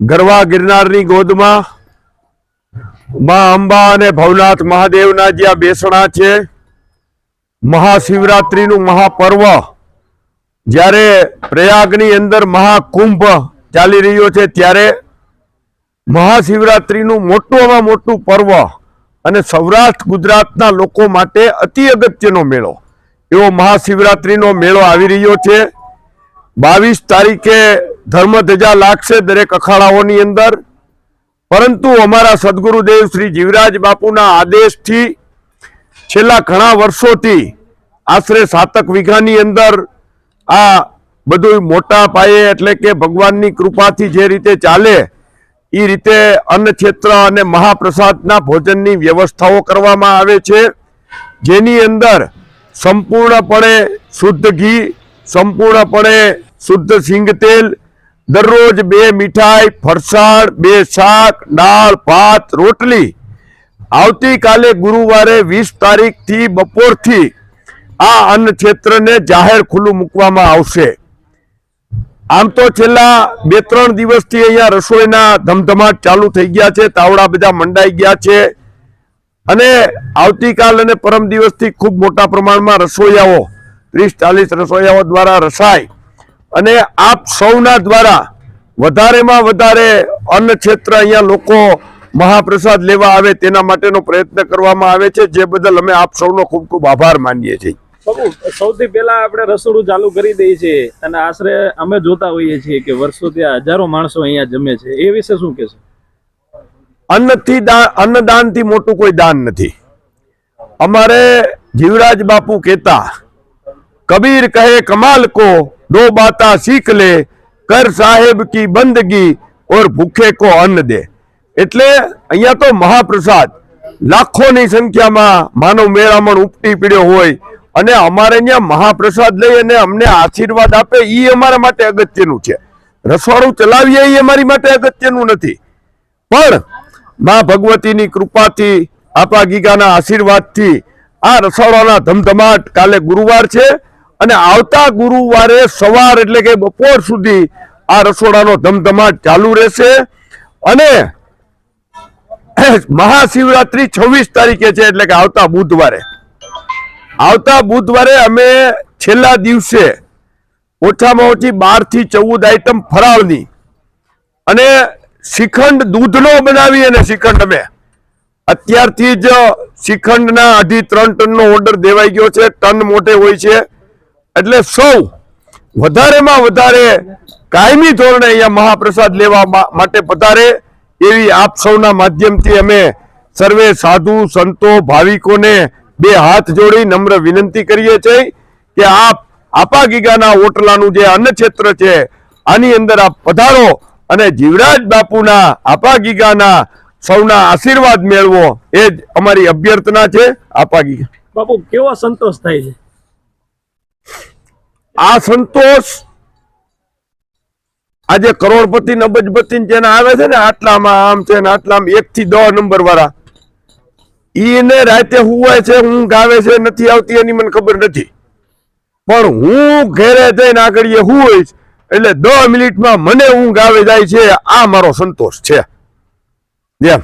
ગરવા ગિરનારની ગોદમાં મા અંબા અને ભવનાથ મહાદેવના જે આ બેસણા છે, મહાશિવરાત્રિનું મહાપર્વ, જ્યારે પ્રયાગની અંદર મહાકુંભ ચાલી રહ્યો છે, ત્યારે મહાશિવરાત્રિનું મોટોમાં મોટું પર્વ અને સૌરાષ્ટ્ર ગુજરાતના લોકો માટે અતિ અગત્યનો મેળો. એવો મહાશિવરાત્રિનો મેળો આવી રહ્યો છે. બાવીસ તારીખે ધર્મધજા લાગશે દરેક અખાડાઓની અંદર. પરંતુ અમારા સદગુરુદેવ શ્રી જીવરાજ બાપુના આદેશથી છેલ્લા ઘણા વર્ષોથી આશરે સાતક વીઘાની અંદર આ બધું મોટા પાયે એટલે કે ભગવાનની કૃપાથી જે રીતે ચાલે એ રીતે અન્નક્ષેત્ર અને મહાપ્રસાદના ભોજનની વ્યવસ્થાઓ કરવામાં આવે છે. જેની અંદર સંપૂર્ણપણે શુદ્ધ ઘી, સંપૂર્ણપણે શુદ્ધ સિંગ તેલ દરરોજ બે મીઠાઈ, ફરસાણ, બે શાક, દાળ, ભાત, રોટલી. આવતીકાલે ગુરુવારે વીસ તારીખથી બપોરથી આ અન્ન ક્ષેત્રને જાહેર ખુલ્લું મૂકવામાં આવશે. આમ તો છેલ્લા બે ત્રણ દિવસથી અહીંયા રસોઈના ધમધમાટ ચાલુ થઈ ગયા છે, તાવડા બધા મંડાઈ ગયા છે. અને આવતીકાલ અને પરમ દિવસથી ખૂબ મોટા પ્રમાણમાં રસોઈયાઓ, ત્રીસ ચાલીસ રસોઈયાઓ દ્વારા રસાય. અને આપ સૌના દ્વારા વધારેમાં વધારે અન્ન ક્ષેત્ર અહીંયા લોકો મહાપ્રસાદ લેવા આવે તેના માટેનો પ્રયત્ન કરવામાં આવે છે. જે બદલ અમે આપ સૌનો ખૂબ ખૂબ આભાર માનીએ છીએ. સૌથી પહેલા આપણે રસોડું ચાલુ કરી દઈએ છીએ અને આશરે અમે જોતા હોઈએ છીએ કે વર્ષોથી આ હજારો માણસો અહીંયા જમે છે. એ વિશે શું કહેશો? અન્નથી દાન અન્નદાનથી મોટું કોઈ દાન નથી. અમારે જીવરાજ બાપુ કહેતા કબીર કહે કમાલ કો દો બાતા શીખ લે કર સાહેબ કી બંદગી ઓર ભૂખે કો અન્ન દે એટલે અહીંયા તો મહાપ્રસાદ લાખોની સંખ્યામાં માનવ મેળામણ ઉપટી પીડ્યો હોય અને અમારે અહીંયા મહાપ્રસાદ લઈ અને અમને આશીર્વાદ આપે એ અમારા માટે અગત્યનું છે રસોડું ચલાવીએ એ અમારી માટે અગત્યનું નથી. પણ મા ભગવતીની કૃપાથી, આપા ગીગાના આશીર્વાદથી આ રસોડાના ધમધમાટ કાલે ગુરુવાર છે. અને આવતા ગુરુવારે સવાર એટલે કે બપોર સુધી આ રસોડાનો ધમધમાટ ચાલુ રહેશે. અને મહાશિવરાત્રી છવ્વીસ તારીખે છે એટલે કે આવતા બુધવારે. આવતા બુધવારે અમે છેલ્લા દિવસે ઓછામાં ઓછી બારથી ચૌદ આઈટમ ફરાળની અને શ્રીખંડ દૂધનો બનાવી અને શ્રીખંડ અમે. અત્યારથી જ શ્રીખંડના અઢી ત્રણ ટનનો ઓર્ડર દેવાઈ ગયો છે. ટન મોટે હોય છે. એટલે સૌ વધારેમાં વધારે કાયમી ધોરણે અહીંયા મહાપ્રસાદ લેવા માટે પધારે એવી આપ સૌના માધ્યમથી અમે સર્વે સાધુ, સંતો, ભાવિકોને બે હાથ જોડી નમ્ર વિનંતી કરીએ છીએ કે આપ આપા ગીગાના ઓટલાનું જે અન્ન ક્ષેત્ર છે, આની અંદર આપ પધારો અને જીવરાજ બાપુના આપા ગીગાના સૌના આશીર્વાદ મેળવો. એ જ અમારી અભ્યર્થના છે આપા ગીગા. બાપુ, કેવો સંતોષ થાય છે? આ સંતોષ આજે કરોડપતિ અબજપતિ જેના આવે છે ને આટલામાં આમ છે ને આટલામાં એક થી દસ નંબર વાળા એને રાતે હુવાય છે હું ગાવે છે, નથી આવતી એની મને ખબર નથી. પણ હું ઘેરે જઈને આગળ હું હોઈશ એટલે દસ મિનિટમાં મને ઊંઘ આવે જાય છે, આ મારો સંતોષ છે. જેમ